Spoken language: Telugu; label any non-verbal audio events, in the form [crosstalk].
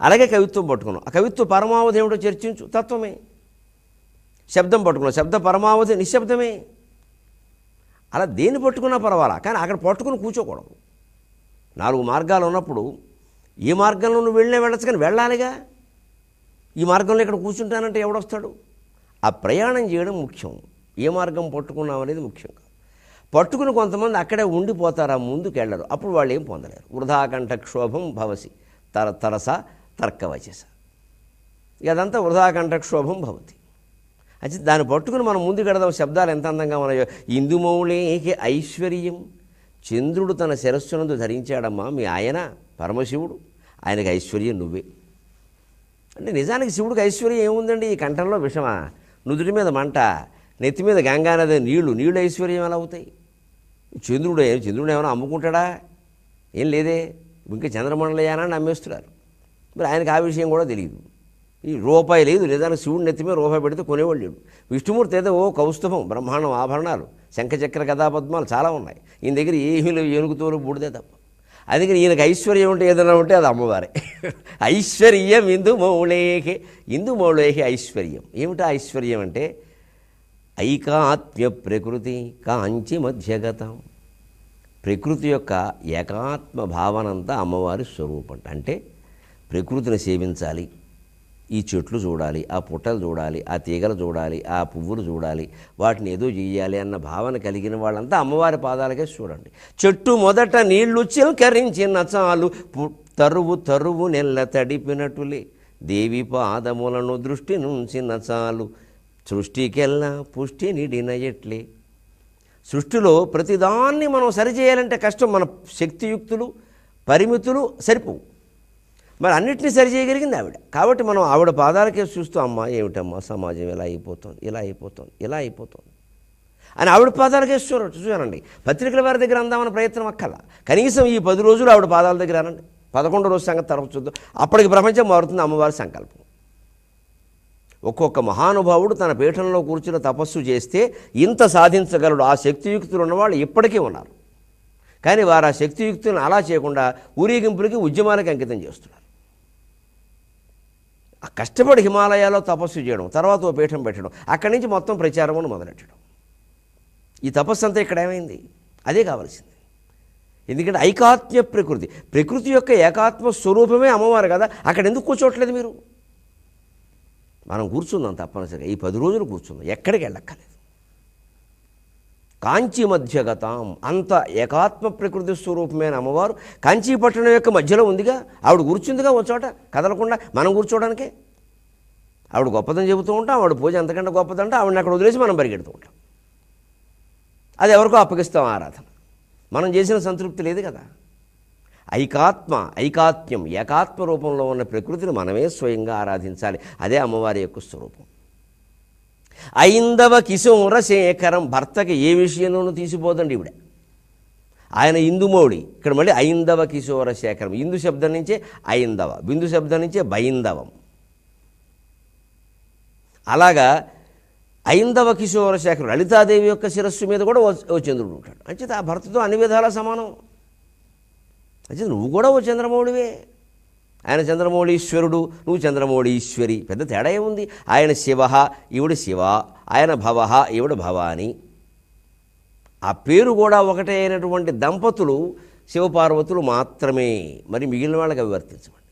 అలాగే కవిత్వం పట్టుకున్నాం. ఆ కవిత్వ పరమావధి ఏమిటో చర్చించు. తత్వమే. శబ్దం పట్టుకున్నాం. శబ్ద పరమావధి నిశ్శబ్దమే. అలా దేన్ని పట్టుకున్నా పర్వాలా? కానీ అక్కడ పట్టుకుని కూర్చోకూడదు. నాలుగు మార్గాలు ఉన్నప్పుడు ఈ మార్గంలో నువ్వు వెళ్ళే వెళ్ళచ్చు కానీ వెళ్ళాలిగా. ఈ మార్గంలో ఇక్కడ కూర్చుంటానంటే ఎవడొస్తాడు? ఆ ప్రయాణం చేయడం ముఖ్యం. ఏ మార్గం పట్టుకున్నాం అనేది ముఖ్యం కాదు. పట్టుకుని కొంతమంది అక్కడే ఉండిపోతారు ఆ ముందుకు వెళ్ళరు అప్పుడు వాళ్ళు ఏం పొందలేరు. వృధాకంఠ క్షోభం భవసి. తర తరస తర్కవచస. ఇక అదంతా వృధాకంఠ క్షోభం భవతి. అయితే దాన్ని పట్టుకుని మనం ముందు కడదాం శబ్దాలు ఎంత అందంగా ఉన్నాయో. ఇందుమౌళేకి ఐశ్వర్యం. చంద్రుడు తన శిరస్సునందు ధరించాడమ్మా మీ ఆయన పరమశివుడు. ఆయనకి ఐశ్వర్యం నువ్వే. అంటే నిజానికి శివుడికి ఐశ్వర్యం ఏముందండి? ఈ కంఠంలో విషమా? నుదుటి మీద మంట నెత్తి మీద గంగానది నీళ్ళు నీళ్ళు ఐశ్వర్యం ఎలా అవుతాయి? చంద్రుడు చంద్రుడు ఏమైనా అమ్ముకుంటాడా? ఏం లేదే. ఇంకా చంద్రమండలయానాన్ని నమ్మేస్తున్నారు. మరి ఆయనకు ఆ విషయం కూడా తెలియదు. ఈ రూపాయి లేదు నిజానికి శివుడిని నెత్తి రూపాయి పెడితే కొనేవాళ్ళు లేడు విష్ణుమూర్తి అయితే ఓ కౌస్తుభం బ్రహ్మాండం ఆభరణాలు శంఖచక్ర కథాపద్మాలు చాలా ఉన్నాయి. ఈయన దగ్గర ఏమీ లేవు ఏనుగుతోలు బూడిదే తప్ప. అందుకని ఈయనకి ఐశ్వర్యం ఉంటే ఏదైనా ఉంటే అది అమ్మవారే. [laughs] ఐశ్వర్యం ఇందు మౌళేహి ఇందు మౌళేహి ఐశ్వర్యం. ఏమిటా ఐశ్వర్యం అంటే? ఐకాత్మ్య ప్రకృతి కాంచి మధ్యగతం. ప్రకృతి యొక్క ఏకాత్మ భావనంతా అమ్మవారి స్వరూపం. అంటే ప్రకృతిని సేవించాలి. ఈ చెట్లు చూడాలి ఆ పుట్టలు చూడాలి ఆ తీగలు చూడాలి ఆ పువ్వులు చూడాలి వాటిని ఏదో చేయాలి అన్న భావన కలిగిన వాళ్ళంతా అమ్మవారి పాదాలకే చూడండి. చెట్టు మొదట నీళ్ళు చిలకరించిన చాలు పు- తరువు తరువు నెల్ల తడిపినట్టులే దేవి పాదములను దృష్టి నుంచిన చాలు సృష్టికెల్లా పుష్టి నిడిన ఎట్లే. సృష్టిలో ప్రతిదాన్ని మనం సరిచేయాలంటే కష్టం మన శక్తియుక్తులు పరిమితులు సరిపోవు. మరి అన్నిటినీ సరిచేయగలిగింది ఆవిడ. కాబట్టి మనం ఆవిడ పాదాలకే చూస్తూ అమ్మ ఏమిటమ్మా సమాజం ఇలా అయిపోతుంది ఇలా అయిపోతుంది ఇలా అయిపోతుంది? అని ఆవిడ పాదాలకే చూడ చూడండి పత్రికల వారి దగ్గర అందామన్న ప్రయత్నం అక్కల. కనీసం ఈ పది రోజులు ఆవిడ పాదాల దగ్గర అనండి. పదకొండు రోజు సంగతి తర్వాత చూద్దాం. అప్పటికి ప్రపంచం మారుతుంది అమ్మవారి సంకల్పం. ఒక్కొక్క మహానుభావుడు తన పీఠంలో కూర్చుని తపస్సు చేస్తే ఇంత సాధించగలడు. ఆ శక్తియుక్తులు ఉన్నవాళ్ళు ఇప్పటికీ ఉన్నారు. కానీ వారు ఆ శక్తియుక్తులను అలా చేయకుండా ఊరేగింపులకి ఉద్యమాలకి అంకితం చేస్తున్నారు. కష్టపడి హిమాలయాల్లో తపస్సు చేయడం తర్వాత ఓ పీఠం పెట్టడం అక్కడి నుంచి మొత్తం ప్రచారమును మొదలెట్టడం. ఈ తపస్సు అంతా ఇక్కడ ఏమైంది? అదే కావాల్సింది. ఎందుకంటే ఐకాత్మ్య ప్రకృతి ప్రకృతి యొక్క ఏకాత్మ స్వరూపమే అమ్మవారు కదా అక్కడ ఎందుకు కూర్చోవట్లేదు మీరు? మనం కూర్చుందాం తప్పనిసరిగా. ఈ పది రోజులు కూర్చుందాం. ఎక్కడికి వెళ్ళక్కర్లేదు. కాంచి మధ్యగతాం. అంత ఏకాత్మ ప్రకృతి స్వరూపమైన అమ్మవారు కాంచీ పట్టణం యొక్క మధ్యలో ఉందిగా. ఆవిడ కూర్చుందిగా ఒక చోట కదలకుండా మనం కూర్చోవడానికే. ఆవిడ గొప్పదని చెబుతూ ఉంటాం ఆవిడ పూజ ఎంతకంటే గొప్పదంటే ఆవిడని అక్కడ వదిలేసి మనం పరిగెడుతూ ఉంటాం. అది ఎవరికో అప్పగిస్తాం ఆరాధన. మనం చేసిన సంతృప్తి లేదు కదా. ఐకాత్మ ఐకాత్మ్యం ఏకాత్మ రూపంలో ఉన్న ప్రకృతిని మనమే స్వయంగా ఆరాధించాలి. అదే అమ్మవారి యొక్క స్వరూపం. ఐందవ కిశోర శేఖరం భర్తకి ఏ విషయంలోనూ తీసిపోదండి ఇవిడ ఆయన ఇందుమౌళి. ఇక్కడ మళ్ళీ ఐందవ కిశోర శేఖరం. ఇందు శబ్దం నుంచే ఐందవ బిందు శబ్దం నుంచే బైందవం. అలాగా ఐందవ కిశోర శేఖరం లలితాదేవి యొక్క శిరస్సు మీద కూడా ఓ చంద్రుడు ఉంటాడు. అంచేత ఆ భర్తతో అన్ని విధాల సమానం. అంచేత నువ్వు కూడా ఓ చంద్రమౌళివే. ఆయన చంద్రమౌళీశ్వరుడు నువ్వు చంద్రమౌళీశ్వరి. పెద్ద తేడా ఏముంది? ఆయన శివ ఈవిడ శివ ఆయన భవ ఈవిడ భవాని. ఆ పేరు కూడా ఒకటే అయినటువంటి దంపతులు శివపార్వతులు మాత్రమే. మరి మిగిలిన వాళ్ళకి అవి వర్తించమండి.